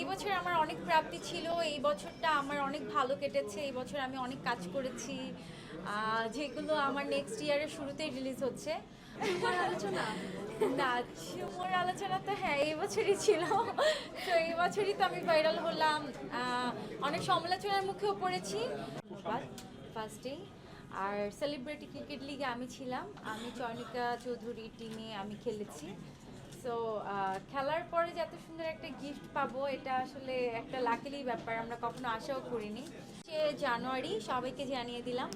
এই বছর আমার অনেক প্রাপ্তি ছিল এই বছরটা আমার অনেক ভালো কেটেছে এই বছর আমি অনেক কাজ করেছি। যেগুলো আমার নেক্সট ইয়ারের শুরুতেই রিলিজ হচ্ছে। আলোচনা? না ঝুমুর আলোচনা তো হ্যাঁ এই বছরই ছিল। তো এই বছরই তো আমি ভাইরাল হলাম। অনেক সমালোচনার মুখেও পড়েছি। ফার্স্টেই আর সেলিব্রিটি ক্রিকেট লিগে আমি ছিলাম। আমি চয়নিকা চৌধুরীর টিমে আমি খেলেছি। সো খেলার পরে যে এত সুন্দর একটা গিফট পাবো, এটা আসলে একটা লাকিলি ব্যাপার, আমরা কখনো আশাও করিনি। সে জানুয়ারি, সবাইকে জানিয়ে দিলাম।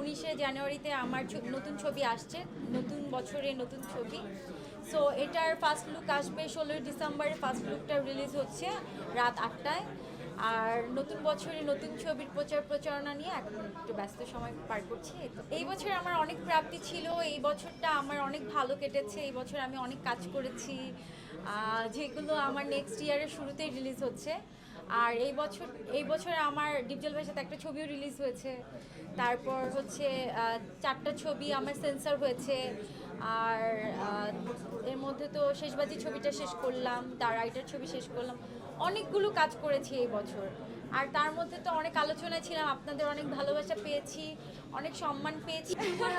উনিশে জানুয়ারিতে আমার নতুন ছবি আসছে, নতুন বছরে নতুন ছবি। সো এটার ফার্স্ট লুক আসবে ষোলোই ডিসেম্বরে ফার্স্ট লুকটা রিলিজ হচ্ছে রাত আটটায়। আর নতুন বছরে নতুন ছবির প্রচার প্রচারণা নিয়ে এখন একটু ব্যস্ত সময় পার করছি। এই বছর আমার অনেক প্রাপ্তি ছিল, এই বছরটা আমার অনেক ভালো কেটেছে, এই বছর আমি অনেক কাজ করেছি। যেগুলো আমার নেক্সট ইয়ারের শুরুতেই রিলিজ হচ্ছে। আর এই বছর এই বছর আমার ডিপজল ভাইয়ের সাথে একটা ছবিও রিলিজ হয়েছে। তারপর হচ্ছে চারটা ছবি আমার সেন্সার হয়েছে। আর এর মধ্যে তো শেষবাজি ছবিটা শেষ করলাম, তার রাইটার ছবি শেষ করলাম। অনেকগুলো কাজ করেছি এই বছর। আর তার মধ্যে তো অনেক আলোচনায় ছিলাম আপনাদের অনেক ভালোবাসা পেয়েছি অনেক সম্মান পেয়েছি।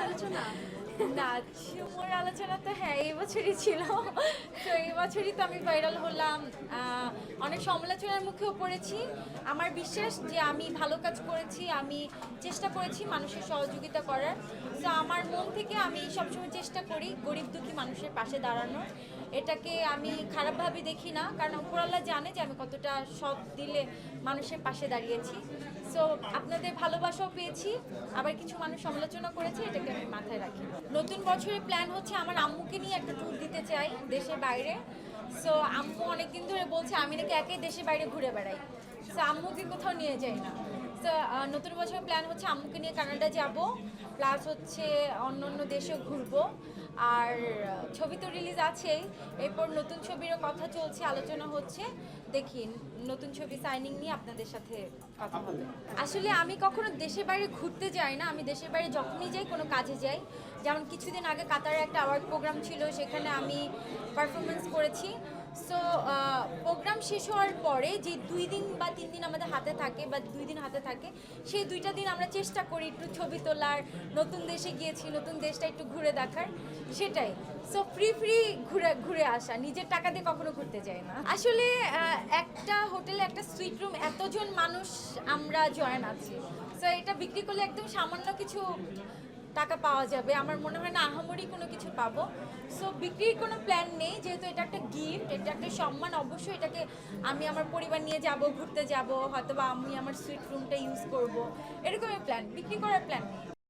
আলোচনা? না ঝুমুর আলোচনা তো হ্যাঁ এই বছরই ছিল। তো এই বছরই তো আমি ভাইরাল হলাম। অনেক সমালোচনার মুখেও পড়েছি। আমার বিশ্বাস যে আমি ভালো কাজ করেছি আমি চেষ্টা করেছি মানুষের সহযোগিতা করার। তো আমার মন থেকে আমি সবসময় চেষ্টা করি গরিব দুঃখী মানুষের পাশে দাঁড়ানোর। এটাকে আমি খারাপভাবে দেখি না, কারণ উপরাল্লাহ জানে যে আমি কতটা সৎ দিলে মানুষের পাশে দাঁড়িয়েছি। সো আপনাদের ভালোবাসাও পেয়েছি, আবার কিছু মানুষ সমালোচনা করেছে, এটাকে আমি মাথায় রাখি। নতুন বছরের প্ল্যান হচ্ছে আমার আম্মুকে নিয়ে একটা ট্যুর দিতে চাই দেশের বাইরে। সো আম্মু অনেকদিন ধরে বলছে, আমি নাকি একাই দেশের বাইরে ঘুরে বেড়াই। সো আম্মুকে কোথাও নিয়ে যাই না। নতুন বছরের প্ল্যান হচ্ছে আম্মুকে নিয়ে কানাডা যাব প্লাস হচ্ছে অন্য অন্য দেশেও ঘুরবো। আর ছবি তো রিলিজ আছেই। এরপর নতুন ছবিরও কথা চলছে আলোচনা হচ্ছে। দেখি নতুন ছবি সাইনিং নিয়ে আপনাদের সাথে কথা হবে। আসলে আমি কখনো দেশের বাইরে ঘুরতে যাই না আমি দেশের বাইরে যখনই যাই কোনো কাজে যাই। যেমন কিছুদিন আগে কাতারে একটা অ্যাওয়ার্ড প্রোগ্রাম ছিল সেখানে আমি পারফরমেন্স করেছি। সো প্রোগ্রাম শেষ হওয়ার পরে যে দুই দিন বা তিন দিন আমাদের হাতে থাকে বা দুই দিন হাতে থাকে, সেই দুইটা দিন আমরা চেষ্টা করি একটু ছবি তোলার, নতুন দেশে গিয়েছি, নতুন দেশটা একটু ঘুরে দেখার, সেটাই। সো ফ্রি ফ্রি ঘুরে ঘুরে আসা, নিজের টাকা দিয়ে কখনো ঘুরতে যাই না। আসলে একটা হোটেলে একটা সুইট রুম এতজন মানুষ আমরা জয়েন আছি। সো এটা বিক্রি করলে একদম সামান্য কিছু টাকা পাওয়া যাবে। আমার মনে হয় না আহামরি কোনো কিছু পাবো। সো বিক্রির কোনো প্ল্যান নেই, যেহেতু এটা একটা গিফট এটা একটা সম্মান, অবশ্যই এটাকে আমি আমার পরিবার নিয়ে যাব, ঘুরতে যাব হয়তো আমি আমার সুইট রুমটা ইউজ করব। এরকমই প্ল্যান বিক্রি করার প্ল্যান নেই।